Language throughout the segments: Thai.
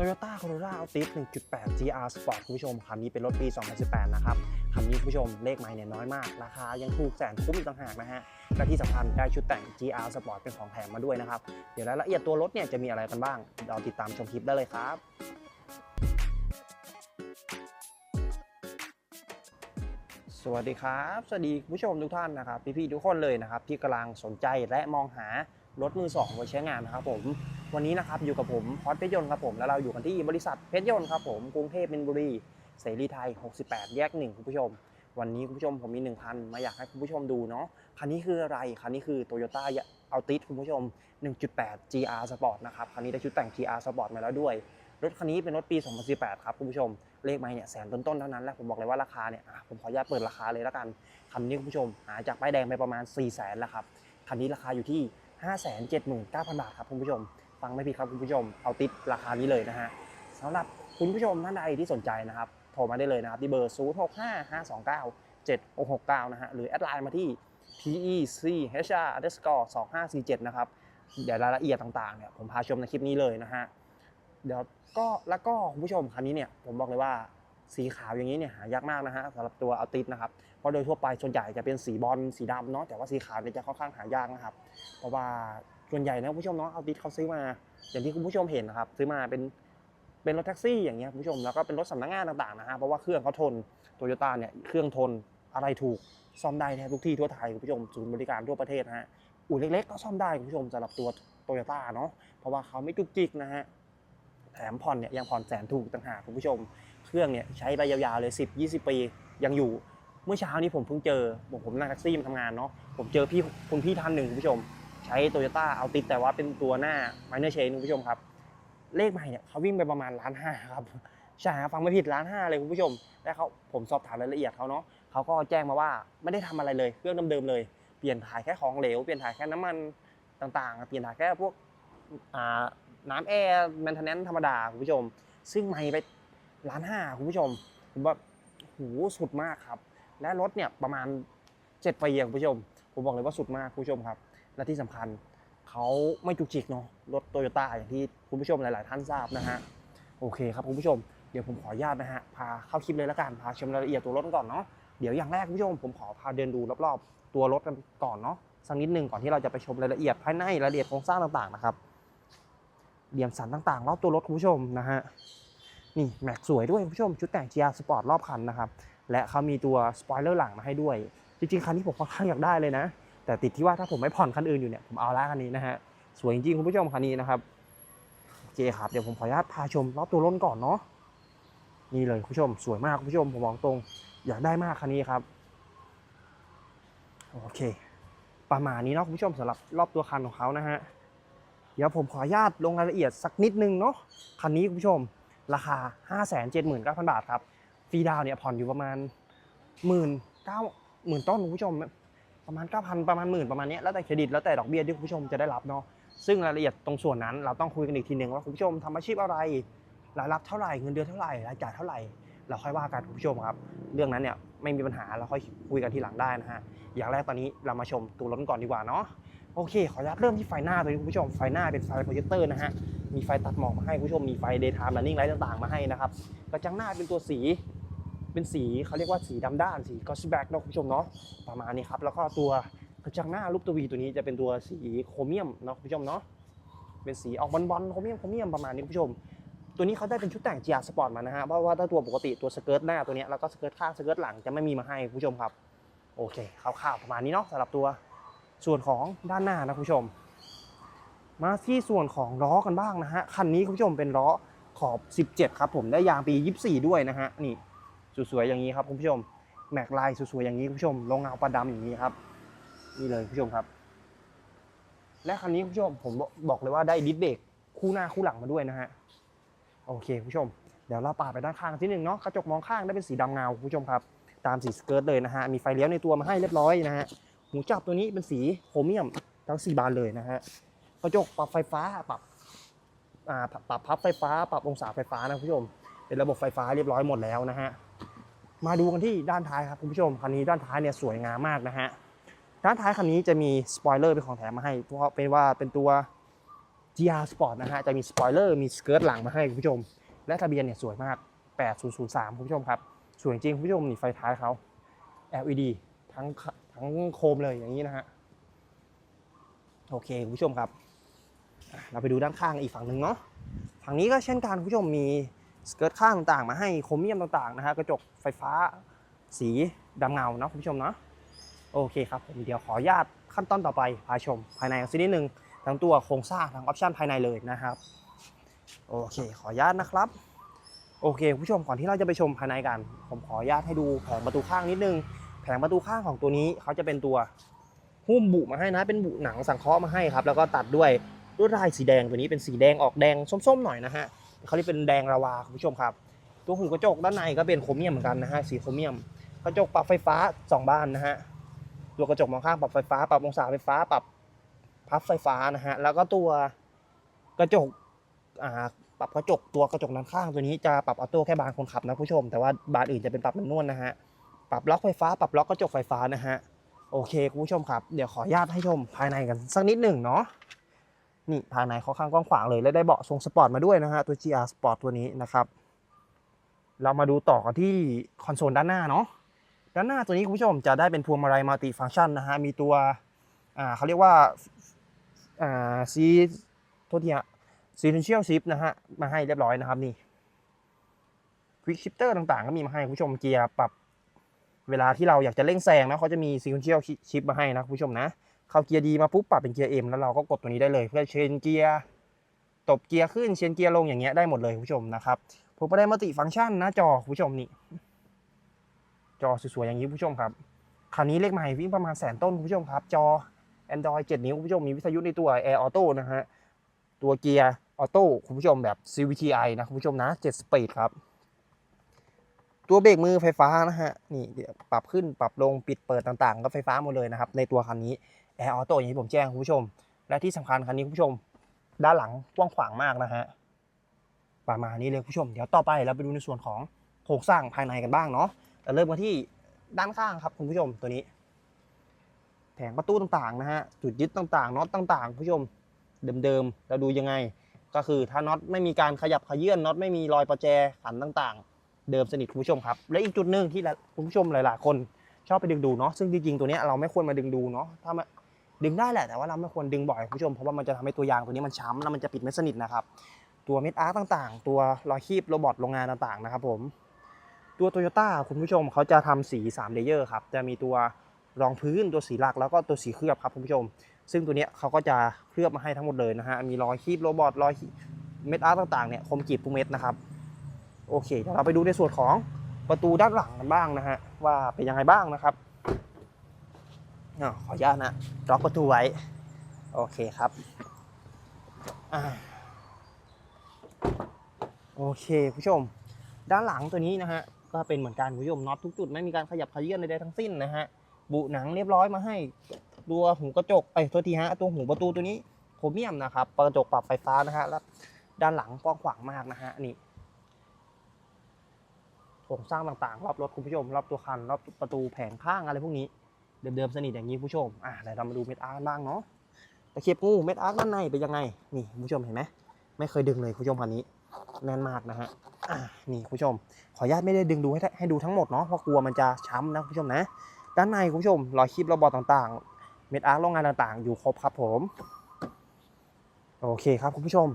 Toyota Corolla Altis 1.8 GR Sport คุณผู้ชม คันนี้เป็นรถปี 2018 นะครับ คันนี้คุณผู้ชมเลขไมล์เนี่ยน้อยมาก ราคายังถูกแสนคุ้มอีกต่างหากนะฮะและที่สำคัญได้ชุดแต่ง GR Sport เป็นของแถมมาด้วยนะครับ เดี๋ยวรายละเอียดตัวรถเนี่ยจะมีอะไรกันบ้าง เราติดตามชมคลิปได้เลยครับสวัสดีครับ สวัสดีคุณผู้ชมทุกท่านนะครับ พี่ๆทุกคนเลยนะครับ ที่กำลังสนใจและมองหารถมือสองไว้ใช้งานนะครับผม วันนี้นะครับอยู่กับผมพอดเพชรยนต์ครับผมแล้วเราอยู่กันที่บริษัทเพชรยนต์ครับผมกรุงเทพมินบุรีเสรีไทย 68 แยกหนึ่งคุณผู้ชม วันนี้คุณผู้ชมผมมี 1 คันมาอยากให้คุณผู้ชมดูเนาะคันนี้คืออะไรคันนี้คือ Toyota Altis คุณผู้ชม 1.8 GR Sport นะครับคันนี้ได้ชุดแต่ง GR Sport มาแล้วด้วยรถคันนี้เป็นรถปี 2018 ครับคุณผู้ชม เลขไม้เนี่ยแสนต้นๆเท่านั้นแหละผมบอกเลยว่าราคาเนี่ยผมขออนุญาตเปิดราคาเลยแล้วกันคันนี้คุณผู้ชมหาจากป้ายแดงไปประมาณ 4 0 0แสนแล้วครับคันนี้ราคาอยู่ที่ 579,000 บาทครับคุณผู้ชม ฟังไม่ผิดครับคุณผู้ชม เอาติดราคานี้เลยนะฮะสำหรับคุณผู้ชมท่านใดที่สนใจนะครับ โทรมาได้เลยนะครับที่เบอร์ 0 6 5 5 2 9 7 6 6 9 นะฮะ หรือแอดไลน์มาที่ PECHR underscore 2547 นะครับ เดี๋ยวรายละเอียดต่างๆ เนี่ยผมพาชมในคลิปนี้เลยนะฮะ เดี๋ยวก็แล้วก็คุณผู้ชมคันนี้เนี่ยผมบอกเลยว่าสีขาวอย่างนี้เนี่ยหายากมากนะฮะสำหรับตัวอัลติสนะครับเพราะโดยทั่วไปส่วนใหญ่จะเป็นสีบอลสีดำเนาะแต่ว่าสีขาวเนี่ยจะค่อนข้างหายากนะครับ เพราะว่า ส่วนใหญ่นะคุณผู้ชมเนาะอัลติสเขาซื้อมา อย่างที่คุณผู้ชมเห็นนะครับซื้อมาเป็นเป็นรถแท็กซี่อย่างเงี้ยคุณผู้ชมแล้วก็เป็นรถสำนักงานต่างๆนะฮะเพราะว่าเครื่องเขาทนโตโยต้าเนี่ยเครื่องทนอะไรถูกซ่อมได้แทบทุกที่ทั่วไทยคุณผู้ชมศูนย์บริการทั่วประเทศฮะอู่เล็กๆก็ซ่อมได้คุณผู้ชมสำหรับตัวโตโยต้าเนาะเพราะว่าเขาไม่จุกจิกนะฮะแถมผ่อนเนี่ยยังผ่อนแสนถูกต่างหากคุณผู้ชม เครื่องเนี่ยใช้ไปยาวๆเลย 10 20 ปียังอยู่เมื่อเช้านี้ผมเพิ่งเจอผมผมนั่งแท็กซี่มาทำงานเนาะผมเจอพี่คุณพี่ท่านหนึ่งคุณผู้ชม ใช้โตโยต้าเอาติดแต่ว่าเป็นตัวหน้า minor chain คุณผู้ชมครับ เลขใหม่เนี่ยเขาวิ่งไปประมาณล้านห้าครับใช่ครับฟังไม่ผิดล้านห้าเลยคุณผู้ชม แล้วเขาผมสอบถามรายละเอียดเขาเนาะเขาก็แจ้งมาว่าไม่ได้ทำอะไรเลยเครื่องเดิมๆเลยเปลี่ยนถ่ายแค่ของเหลว เปลี่ยนถ่ายแค่น้ำมันต่างๆ เปลี่ยนถ่ายแค่พวกน้ำแอร์แมนเทนแนนธรรมดาคุณผู้ชม ซึ่งไม่ไปล้านห้าคุณผู้ชมผมว่าหูสุดมากครับ และรถเนี่ยประมาณ7ปีอะคุณผู้ชม ผมบอกเลยว่าสุดมากคุณผู้ชมครับ และที่สำคัญเขาไม่จุกจิกเนาะรถโตโยต้าอย่างที่คุณผู้ชมหลาย ๆ ท่านทราบนะฮะโอเคครับคุณผู้ชมเดี๋ยวผมขออนุญาตนะฮะพาเข้าคลิปเลยละกันพาชมรายละเอียดตัวรถก่อนเนาะเดี๋ยวอย่างแรกคุณผู้ชมผมขอพาเดินดูรอบๆตัวรถกันก่อนเนาะสักนิดหนึ่งก่อนที่เราจะไปชมรายละเอียดภายในรายละเอียดโครงสร้างต่าง ๆ นะครับเหลี่ยมสันต่าง ๆ รอบตัวรถคุณผู้ชมนะฮะนี่แม็กสวยด้วยคุณผู้ชมชุดแต่ง GR Sport รอบคันนะครับและเขามีตัวสปอยเลอร์หลังมาให้ด้วย จริง ๆ คันนี้ผมค่อนข้างอยากได้เลยนะ แต่ติดที่ว่าถ้าผมไม่ผ่อนคันอื่นอยู่เนี่ยผมเอาละคันนี้นะฮะสวยจริงๆคุณผู้ชมคันนี้นะครับโอเคครับเดี๋ยวผมขออนุญาตพาชมรอบตัวรถก่อนเนาะนี่เลยคุณผู้ชมสวยมากคุณผู้ชมผมมองตรง อยากได้มากคันนี้ครับโอเค ประมาณนี้เนาะคุณผู้ชมสำหรับรอบตัวคันของเขานะฮะเดี๋ยวผมขออนุญาตลงรายละเอียดสักนิดนึงเนาะคันนี้คุณผู้ชม ราคา 5 7 9 0 0 0 บาทครับฟรีดาวเนี่ยผ่อนอยู่ประมาณหมื่นเก้าหมื่นต้นคุณผู้ชม ประมาณ 9,000 ประมาณหมื่นประมาณเนี้ยแล้วแต่เครดิตแล้วแต่ดอกเบี้ยที่คุณผู้ชมจะได้รับเนาะซึ่งรายละเอียดตรงส่วนนั้น เราต้องคุยกันอีกทีหนึ่งว่าคุณผู้ชมทำอาชีพอะไรรายรับเท่าไหร่เงินเดือนเท่าไหร่รายจ่ายเท่าไหร่ เราค่อยว่ากันคุณผู้ชมครับ เรื่องนั้นเนี่ยไม่มีปัญหาเราค่อยคุยกันทีหลังได้นะฮะอย่างแรกตอนนี้เรามาชมตัวรถก่อนดีกว่าเนาะโอเค ขออนุญาตเริ่มที่ไฟหน้าตัวนี้คุณผู้ชมไฟหน้าเป็นไฟโปรเจคเตอร์นะฮะมีไฟตัดหมอกมาให้คุณผู้ชมมีไฟ daytime running light ต่างๆมาให้นะครับกระจังหน้าเป็นตัวสี เป็นสีเขาเรียกว่าสีดำด้านสีกอสแบ็กเนาะคุณผู้ชมเนาะประมาณนี้ครับแล้วก็ตัวกระจังหน้ารูปตัววีตัวนี้จะเป็นตัวสีโครเมียมเนาะคุณผู้ชมเนาะเป็นสีออกบอลๆโครเมียมโครเมียมประมาณนี้คุณผู้ชม ตัวนี้เขาได้เป็นชุดแต่ง GR Sport มานะฮะเพราะว่าถ้าตัวปกติตัวสเกิร์ตหน้าตัวเนี้ยแล้วก็สเกิร์ตข้างสเกิร์ตหลังจะไม่มีมาให้คุณผู้ชมครับโอเคคร่าวๆประมาณนี้เนาะสำหรับตัวส่วนของด้านหน้านะคุณผู้ชม มาที่ส่วนของล้อกันบ้างนะฮะคันนี้คุณผู้ชมเป็นล้อขอบ 17 ครับผมได้ยางปี 24 ด้วยนะฮะนี่ สวยๆอย่างนี้ครับคุณผู้ชมแม็กลายสวยๆอย่างนี้คุณผู้ชมลงเงาประดำอย่างนี้ครับนี่เลยคุณผู้ชมครับ และคันนี้คุณผู้ชมผมบอกเลยว่าได้ดิสเบรกคู่หน้าคู่หลังมาด้วยนะฮะโอเคคุณผู้ชมเดี๋ยวเราปาดไปด้านข้างที่หนึ่งเนาะกระจกมองข้างได้เป็นสีดำเงาคุณผู้ชมครับ ตามสีสเกิร์ตเลยนะฮะมีไฟเลี้ยวในตัวมาให้เรียบร้อยนะฮะหมูจับตัวนี้เป็นสีโครเมียมทั้งสี่บานเลยนะฮะกระจกปรับไฟฟ้าปรับปรับพับไฟฟ้า ปรับองศาไฟฟ้านะคุณผู้ชม เป็นระบบไฟฟ้าเรียบร้อยหมดแล้วนะฮะ มาดูกันที่ด้านท้ายครับคุณผู้ชมคันนี้ด้านท้ายเนี่ยสวยงามมากนะฮะด้านท้ายคันนี้จะมีสปอยเลอร์เป็นของแถมมาให้ เพราะเป็นว่าเป็นตัว GR Sport นะฮะจะมีสปอยเลอร์มีสเกิร์ตหลังมาให้คุณผู้ชม และทะเบียนเนี่ยสวยมาก 8003 คุณผู้ชมครับสวยจริงคุณผู้ชมนี่ไฟท้ายเขา LED ทั้งทั้งโคมเลยอย่างนี้นะฮะโอเคคุณผู้ชมครับ เราไปดูด้านข้างอีกฝั่งหนึ่งเนาะฝั่งนี้ก็เช่นกันคุณผู้ชมมี สเกิร์ตข้างต่างๆ มาให้โครเมียมต่างๆนะฮะกระจกไฟฟ้าสีดำเงาเนาะคุณผู้ชมเนาะโอเคครับผมเดี๋ยวขออนุญาตขั้นตอนต่อไปพาชมภายในกันสักนิดนึงทั้งตัวโครงสร้างทั้งออปชันภายในเลยนะครับโอเค ขออนุญาตนะครับโอเคคุณผู้ชมก่อนที่เราจะไปชมภายในกัน ผมขออนุญาตให้ดูแผงประตูข้างนิดนึง แผงประตูข้างของตัวนี้เขาจะเป็นตัวหุ้มบุมาให้นะ เป็นบุหนังสังเคราะห์มาให้ครับ แล้วก็ตัดด้วยลวดลายสีแดงตัวนี้เป็นสีแดงออกแดงส้มๆหน่อยนะฮะ เขาเรียกเป็นแดงระวาคุณผู้ชมครับ ตัวหูกระจกด้านในก็เป็นโครเมียมเหมือนกันนะฮะสีโครเมียม กระจกปรับไฟฟ้าสองบานนะฮะตัวกระจกมองข้างปรับไฟฟ้าปรับองศาไฟฟ้าปรับพับไฟฟ้านะฮะแล้วก็ตัวกระจกอ่าปรับกระจกตัวกระจกด้านข้างตัวนี้จะปรับออโต้แค่บานคนขับนะผู้ชม แต่ว่าบานอื่นจะเป็นปรับแมนนวลนะฮะปรับล็อกไฟฟ้าปรับล็อกกระจกไฟฟ้านะฮะโอเคคุณผู้ชมครับ เดี๋ยวขออนุญาตให้ชมภายในกันสักนิดหนึ่งเนาะ นี่ภายในค่อนข้างกว้างขวางเลย และได้เบาะทรงสปอร์ตมาด้วยนะฮะตัว GR Sport ตัวนี้นะครับ เรามาดูต่อกันที่คอนโซลด้านหน้าเนาะด้านหน้าตัวนี้คุณผู้ชมจะได้เป็นพวงมาลัยมัลติฟังก์ชันนะฮะมีตัวอ่าเขาเรียกว่าอ่าซีโทษทีฮะซีเทนเชียลชิปนะฮะมาให้เรียบร้อยนะครับนี่ควิกชิปเตอร์ต่างๆ ก็มีมาให้คุณผู้ชมเกียร์ปรับเวลาที่เราอยากจะเร่งแซงนะเขาจะมีซีเทนเชียลชิปมาให้นะคุณผู้ชมนะ เข้าเกียร์ดีมาปุ๊บปรับเป็นเกียร์เอ็มแล้วเราก็กดตัวนี้ได้เลย เพื่อเชนเกียร์ตบเกียร์ขึ้นเชนเกียร์ลงอย่างเงี้ยได้หมดเลยคุณผู้ชมนะครับผมก็ได้มัลติฟังก์ชันน้าจอคุณผู้ชมนี่จอสวยๆอย่างนี้คุณผู้ชมครับคันนี้เลขใหม่วิ่งประมาณแสนต้นคุณผู้ชมครับ จอ Android 7 นิ้วคุณผู้ชมมีวิทยุในตัว Air Auto นะฮะตัวเกียร์ออโต้คุณผู้ชมแบบ CVTi นะคุณผู้ชมนะ7 Speed ครับ ตัวเบรกมือไฟฟ้านะฮะนี่ปรับขึ้นปรับลงปิดเปิดต่างๆ ก็ไฟฟ้าหมดเลยนะครับ ในตัวคันนี้ Air Auto อย่างที่ผมแจ้งคุณผู้ชม และที่สำคัญคันนี้คุณผู้ชม ด้านหลังกว้างขวางมากนะฮะประมาณนี้เลยคุณผู้ชม เดี๋ยวต่อไปเราไปดูในส่วนของโครงสร้างภายในกันบ้างเนาะเราเริ่มกันที่ด้านข้างครับคุณผู้ชมตัวนี้ แผงประตูต่างๆนะฮะจุดยึดต่างๆน็อตต่างๆคุณผู้ชมเดิมๆเราดูยังไง ก็คือถ้าน็อตไม่มีการขยับขยื่นน็อตไม่มีรอยประแจขันต่างๆ เดิมสนิทคุณผู้ชมครับ และอีกจุดหนึ่งที่คุณผู้ชมหลาย ๆ คนชอบไปดึงดูเนาะซึ่งจริงๆตัวนี้เราไม่ควรมาดึงดูเนาะถ้ามา ดึงได้แหละแต่ว่าเราไม่ควรดึงบ่อยคุณผู้ชมเพราะว่ามันจะทำให้ตัวยางตัวนี้มันช้ำแล้วมันจะปิดไม่สนิทนะครับตัวเม็ดอาร์ต่างๆ ตัวรอยคีบโรบอทโรงงานต่างๆนะครับผมตัวโตโยต้าคุณผู้ชมเขาจะทำสี3เลเยอร์ครับจะมีตัวรองพื้นตัวสีหลักแล้วก็ตัวสีเคลือบครับคุณผู้ชม ซึ่งตัวนี้เขาก็จะเคลือบมาให้ทั้งหมดเลยนะฮะมีรอยคีบโรบอทรอยเม็ดอาร์ต่างๆเนี่ยคมกรีบทุกเม็ดนะครับโอเคเดี๋ยวเราไปดูในส่วนของประตูด้านหลังกันบ้างนะฮะว่าเป็นยังไงบ้างนะครับ อาวขออนุญาตนะล็อกประตูไว้ โอเคครับอโอเคผู้ชม ด้านหลังตัวนี้นะฮะก็เป็นเหมือนกันคุณผู้ชมน็อตทุกจุดไม่มีการขยับขยื่นใดๆทั้งสิ้นนะฮะบุหนังเรียบร้อยมาให้ตัวหูกระจกไอ้ยโทษทีฮะตัวหูประตูตัวนี้โครเมียมนะครับกระจกปรับไฟฟ้านะฮะแล้วด้านหลังกว้างขวางมากนะฮะนี่โครงสร้างต่างๆ รอบรถคุณผู้ชม รอบตัวคัน รอบประตูแผงข้างอะไรพวกนี้ เดิมๆสนิทอย่างนี้ผู้ชมอะเดี๋ยวเรามาดูเม็ดอาร์กบ้างเนาะตะเข็บงูเม็ดอาร์กด้านในเป็นยังไงนี่ผู้ชมเห็นไหมไม่เคยดึงเลยผู้ชมคันนี้แน่นมากนะฮะอะนี่ผู้ชม ขออนุญาตไม่ได้ดึงดูให้ให้ดูทั้งหมดเนาะเพราะกลัวมันจะช้ำนะผู้ชมนะ ด้านในผู้ชมรอยคลิประบอต่างๆ เม็ดอาร์คโรงงานต่างๆ อยู่ครบครับผมโอเคครับคุณผู้ชม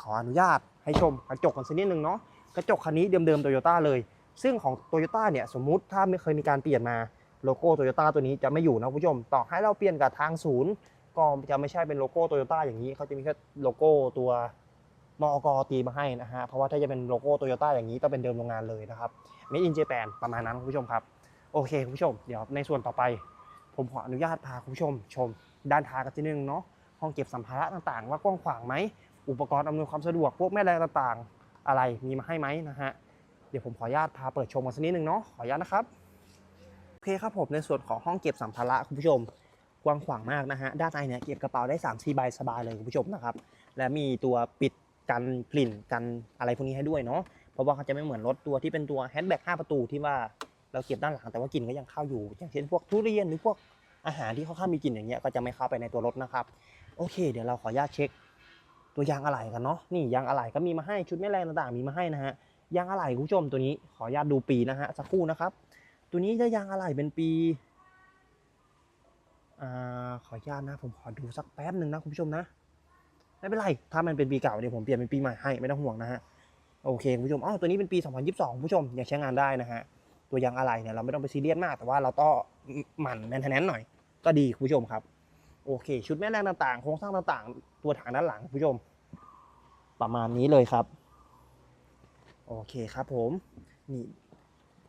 ขออนุญาตให้ชมกระจกกันสักนิดนึงเนาะกระจกคันนี้เดิมๆโตโยต้าเลย ซึ่งของโตโยต้าเนี่ยสมมุติถ้าไม่เคยมีการเปลี่ยนมา โลโก้โตโยต้าตัวนี้จะไม่อยู่นะผู้ชม ต่อให้เราเปลี่ยนกับทางศูนย์ก็จะไม่ใช่เป็นโลโก้โตโยต้าอย่างนี้เขาจะมีแค่โลโก้ตัวมอกตีมาให้นะฮะเพราะว่าถ้าจะเป็นโลโก้โตโยต้าอย่างนี้ต้องเป็นเดิมโรงงานเลยนะครับ Made in Japan ประมาณนั้นคุณผู้ชมครับโอเคคุณผู้ชมเดี๋ยวในส่วนต่อไป ผมขออนุญาตพาคุณผู้ชม ชม ด้านท้ายกันทีนึงเนาะห้องเก็บสัมภาระต่างๆ ว่ากว้างขวางไหมอุปกรณ์อำนวยความสะดวกพวกแม่แรงต่างๆ อะไรมีมาให้ไหมนะฮะเดี๋ยวผมขออนุญาตพาเปิดชมกันสักนิดนึงเนาะขออนุญาตนะครับ โอเคครับผมในส่วนของห้องเก็บสัมภาระคุณผู้ชมกว้างขวางมากนะฮะด้านในเนี่ยเก็บกระเป๋าได้3 4ใบสบายเลยคุณผู้ชมนะครับ และมีตัวปิดกันกลิ่นกันอะไรพวกนี้ให้ด้วยเนาะเพราะว่าเขาจะไม่เหมือนรถตัวที่เป็นตัวแฮชแบ็ก5ประตูที่ว่าเราเก็บด้านหลังแต่ว่ากลิ่นก็ยังเข้าอยู่ อย่างเช่นพวกทุเรียนหรือพวกอาหารที่เขาข้ามมีกลิ่นอย่างเงี้ยก็จะไม่เข้าไปในตัวรถนะครับโอเค เดี๋ยวเราขออนุญาตเช็ค ตัวยางอะไหล่กันเนาะนี่ยางอะไหล่ก็มีมาให้ชุดแม่แรงต่างๆมีมาให้นะฮะยางอะไหล่คุณผู้ชมตัวนี้ขออนุญาตดูปีนะฮะสักครู่นะครับ ตัวนี้จะยางอะไหล่เป็นปีอขออนุญาตนะ ผมขอดูสักแป๊บหนึ่งนะคุณผู้ชมนะ ไม่เป็นไร ถ้ามันเป็นปีเก่าเดี๋ยวผมเปลี่ยนเป็นปีใหม่ให้ไม่ต้องห่วงนะฮะ โอเคคุณผู้ชมอ๋อตัวนี้เป็นปี 2022คุณผู้ชมยังใช้งานได้นะฮะ ตัวยางอะไหล่เนี่ยเราไม่ต้องไปซีเรียสมาก แต่ว่าเราต้องหมั่นแมนเทนแนนหน่อย ก็ดีคุณผู้ชมครับ โอเค ชุดแม่แรงต่างๆ โครงสร้างต่างๆ ตัวถังด้านหลังคุณผู้ชม ประมาณนี้เลยครับ โอเคครับผม นี่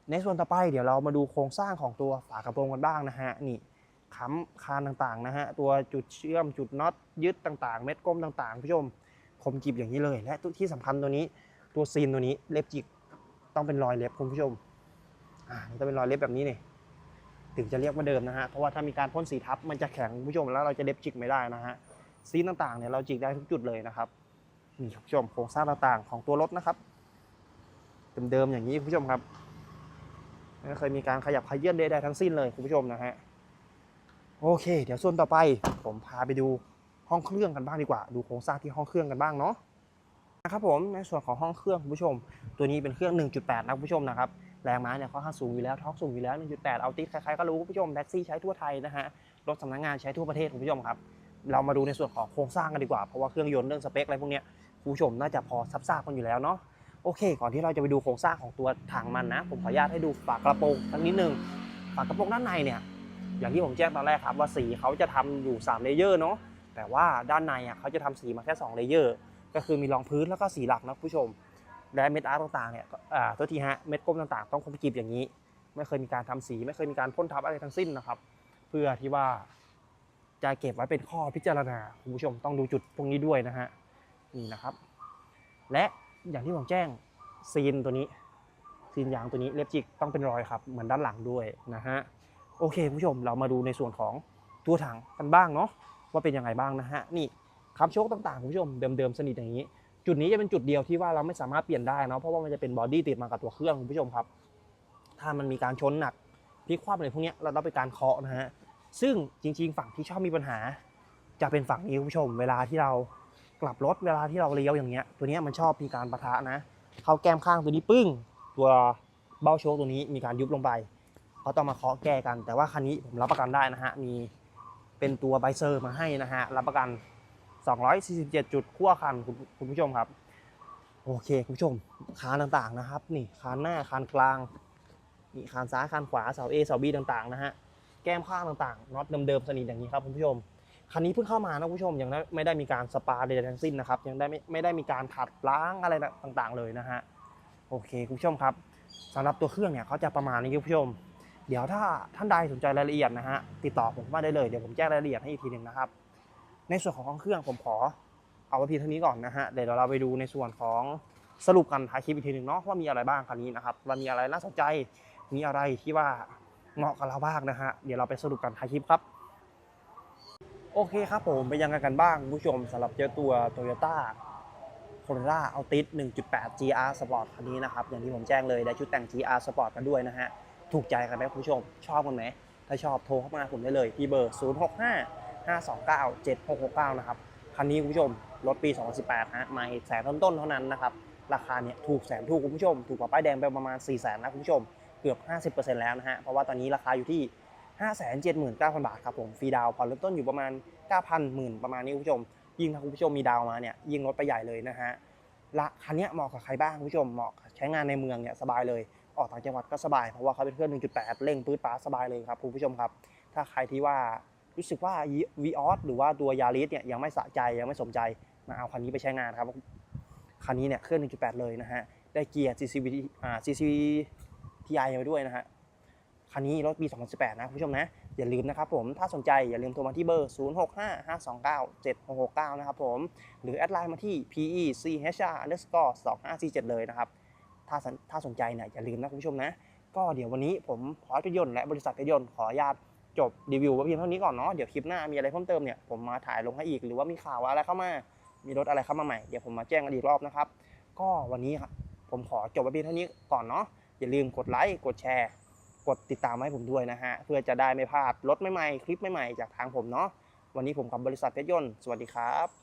ในส่วนต่อไปเดี๋ยวเรามาดูโครงสร้างของตัวฝากระโปรงกันบ้างนะฮะนี่ค้ำคานต่างๆนะฮะตัวจุดเชื่อมจุดน็อตยึดต่างๆ เม็ดกลมต่างๆผู้ชมคมกริบอย่างนี้เลย และที่สำคัญตัวนี้ตัวซีนตัวนี้เล็บจิกต้องเป็นรอยเล็บคุณผู้ชมอ่านี่ต้องเป็นรอยเล็บแบบนี้เนี่ยถึงจะเรียกว่าเดิมนะฮะเพราะว่าถ้ามีการพ่นสีทับมันจะแข็งคุณผู้ชมแล้วเราจะเล็บจิกไม่ได้นะฮะซีนต่างๆเนี่ยเราจิกได้ทุกจุดเลยนะครับนี่คุณผู้ชมโครงสร้างต่างๆของตัวรถนะครับเดิมๆอย่างนี้คุณผู้ชมครับ ไม่เคยมีการขยับขยื่นใดๆทั้งสิ้นเลยคุณผู้ชมนะฮะโอเค เดี๋ยวส่วนต่อไปผมพาไปดูห้องเครื่องกันบ้างดีกว่า ดูโครงสร้างที่ห้องเครื่องกันบ้างเนาะนะครับผมในส่วนของห้องเครื่องคุณผู้ชม ตัวนี้เป็นเครื่อง 1.8 นะคุณผู้ชมนะครับแรงม้าเนี่ยค่อนข้างสูงอยู่แล้วท็อกสูงอยู่แล้ว 1.8 เอาติดใครๆก็รู้คุณผู้ชมแท็กซี่ใช้ทั่วไทยนะฮะรถสำนักงานใช้ทั่วประเทศคุณผู้ชมครับเรามาดูในส่วนของโครงสร้างกันดีกว่าเพราะว่าเครื่องยนต์เรื่องสเปคอะไรพวกเนี้ยคุณผู้ชมน่าจะพอซับซ้ากันอยู่แล้วเนาะ โอเค ก่อนที่เราจะไปดูโครงสร้างของตัวถังมันนะ ผมขออนุญาตให้ดูฝากระโปรงสักนิดนึงฝากระโปรงด้านในเนี่ยอย่างที่ผมแจ้งตอนแรกครับว่าสีเขาจะทำอยู่3เลเยอร์เนาะแต่ว่าด้านในอะเขาจะทำสีมาแค่2เลเยอร์ก็คือมีรองพื้นแล้วก็สีหลักนะคุณผู้ชม และเม็ดอาร์ตต่างๆเนี่ยอ่าตัวทีฮะเม็ดกลมต่างๆ ต้องคมกริบอย่างนี้ ไม่เคยมีการทำสี ไม่เคยมีการพ่นทับอะไรทั้งสิ้นนะครับ เพื่อที่ว่าจะเก็บไว้เป็นข้อพิจารณาคุณผู้ชมต้องดูจุดพวกนี้ด้วยนะฮะนี่นะครับ และ อย่างที่ผมแจ้งซีนตัวนี้ซีนยางตัวนี้เล็บจิกต้องเป็นรอยครับเหมือนด้านหลังด้วยนะฮะโอเคคุณผู้ชมเรามาดูในส่วนของตัวถังกันบ้างเนาะว่าเป็นยังไงบ้างนะฮะนี่คำโชคต่างๆคุณผู้ชมเดิมๆสนิทอย่างนี้ จุดนี้จะเป็นจุดเดียวที่ว่าเราไม่สามารถเปลี่ยนได้เนาะเพราะว่ามันจะเป็นบอดี้ติดมากับตัวเครื่องคุณผู้ชมครับ ถ้ามันมีการชนหนักพลิกคว่ำอะไรพวกนี้เราต้องไปการเคาะนะฮะซึ่งจริง ๆ ฝั่งที่ชอบมีปัญหา จะเป็นฝั่งนี้คุณผู้ชม เวลาที่เรา กลับรถเวลาที่เราเลี้ยวอย่างเงี้ย ตัวนี้มันชอบมีการปะทะนะ เข้าแก้มข้างตัวนี้ปึ้ง ตัวเบ้าโชคตัวนี้มีการยุบลงไปเขาต้องมาเคาะแก้กัน แต่ว่าคันนี้ผมรับประกันได้นะฮะ มีเป็นตัวไบเซอร์มาให้นะฮะ รับประกัน 247 จุดขั้วคันคุณคุณผู้ชมครับ โอเคคุณผู้ชมคานต่างๆนะครับ นี่คานหน้าคานกลางนี่คานซ้ายคานขวาเสา A เสา B ต่างๆนะฮะ แก้มข้างต่างๆน็อตเดิมๆสนิทอย่างนี้ครับคุณผู้ชม คันนี้เพิ่งเข้ามานะคุณผู้ชมยังไม่ได้มีการสปาใดๆทั้งสิ้นนะครับยังได้ไม่ไม่ได้มีการขัดล้างอะไรต่างๆ เลยนะฮะโอเคคุณผู้ชมครับสำหรับตัวเครื่องเนี่ยเขาจะประมาณนี้คุณผู้ชม เดี๋ยวถ้าท่านใดสนใจรายละเอียดนะฮะติดต่อผมมาได้เลยเดี๋ยวผมแจ้งรายละเอียดให้อีกทีหนึ่งนะครับ ในส่วนของเครื่องผมขอเอาไว้เพียงเท่านี้ก่อนนะฮะเดี๋ยวเราไปดูในส่วนของสรุปกันท้ายคลิปอีกทีหนึ่งเนาะว่ามีอะไรบ้างคันนี้นะครับว่ามีอะไรน่าสนใจมีอะไรที่ว่าเหมาะกับเราบ้างนะฮะเดี๋ยวเราไปสรุปกันท้ายคลิปครับ โอเคครับผมไปยังกันบ้างคุณผู้ชมสำหรับเจ้าตัว Toyota Corolla Altis 1.8 GR Sport คันนี้นะครับ อย่างที่ผมแจ้งเลยได้ชุดแต่ง GR Sport มาด้วยนะฮะ ถูกใจกันไหมคุณผู้ชม ชอบกันไหม ถ้าชอบโทรเข้ามาผมได้เลย ที่เบอร์ 065 529 7669 นะครับ คันนี้คุณผู้ชม รถปี 2018 ฮะม่แสนต้นๆเท่านั้นนะครับ ราคาเนี่ยถูกแสนถูกคุณผู้ชม ถูกกว่าป้ายแดงไปประมาณ4 0 0 0 0นะคุณผู้ชม เกือบ 50%แล้วนะฮะ เพราะว่าตอนนี้ราคาอยู่ที่ 579,000 บาทครับผมฟรีดาวน์ผ่อนเริ่มต้นอยู่ประมาณ 9,000หมื่นประมาณนี้คุณผู้ชม ยิ่งถ้าคุณผู้ชมมีดาวมาเนี่ยยิ่งลดไปใหญ่เลยนะฮะละคันนี้เหมาะกับใครบ้างคุณผู้ชมเหมาะใช้งานในเมืองเนี่ยสบายเลยออกต่างจังหวัดก็สบายเพราะว่าเขาเป็นเครื่อง 1.8 เร่งปื๊ดป๊าสบายเลยครับคุณผู้ชมครับ ถ้าใครที่ว่ารู้สึกว่า v ีออสหรือว่าตัวยาริสเนี่ยยังไม่สะใจยังไม่สมใจมาเอาคันนี้ไปใช้งานครับคันนี้เนี่ยเครื่อง 1.8 เลยนะฮะได้เกียร์ CCV อ่า CCV TI มาด้วยนะฮะ คันนี้รถปี 2018 นะคุณผู้ชมนะ อย่าลืมนะครับผม ถ้าสนใจอย่าลืมโทรมาที่เบอร์ 0655297669 นะครับผม หรือแอดไลน์มาที่ PECHR underscore 2547 เลยนะครับ ถ้าสนถ้าสนใจเนี่ยอย่าลืมนะคุณผู้ชมนะ ก็เดี๋ยววันนี้ผมพอร์ตยนต์และบริษัทยนต์ขออนุญาตจบรีวิวไว้เพียงเท่านี้ก่อนเนาะ เดี๋ยวคลิปหน้ามีอะไรเพิ่มเติมเนี่ยผมมาถ่ายลงให้อีก หรือว่ามีข่าวอะไรเข้ามา มีรถอะไรเข้ามาใหม่ เดี๋ยวผมมาแจ้งกันอีกรอบนะครับ ก็วันนี้ครับผมขอจบไว้เพียงเท่านี้ก่อนเนาะ อย่าลืมกดไลค์ กดแชร์ กดติดตามให้ผมด้วยนะฮะ เพื่อจะได้ไม่พลาดรถใหม่ๆ คลิปใหม่ๆ จากทางผมเนาะ วันนี้ผมกับบริษัทเพชรยนต์ สวัสดีครับ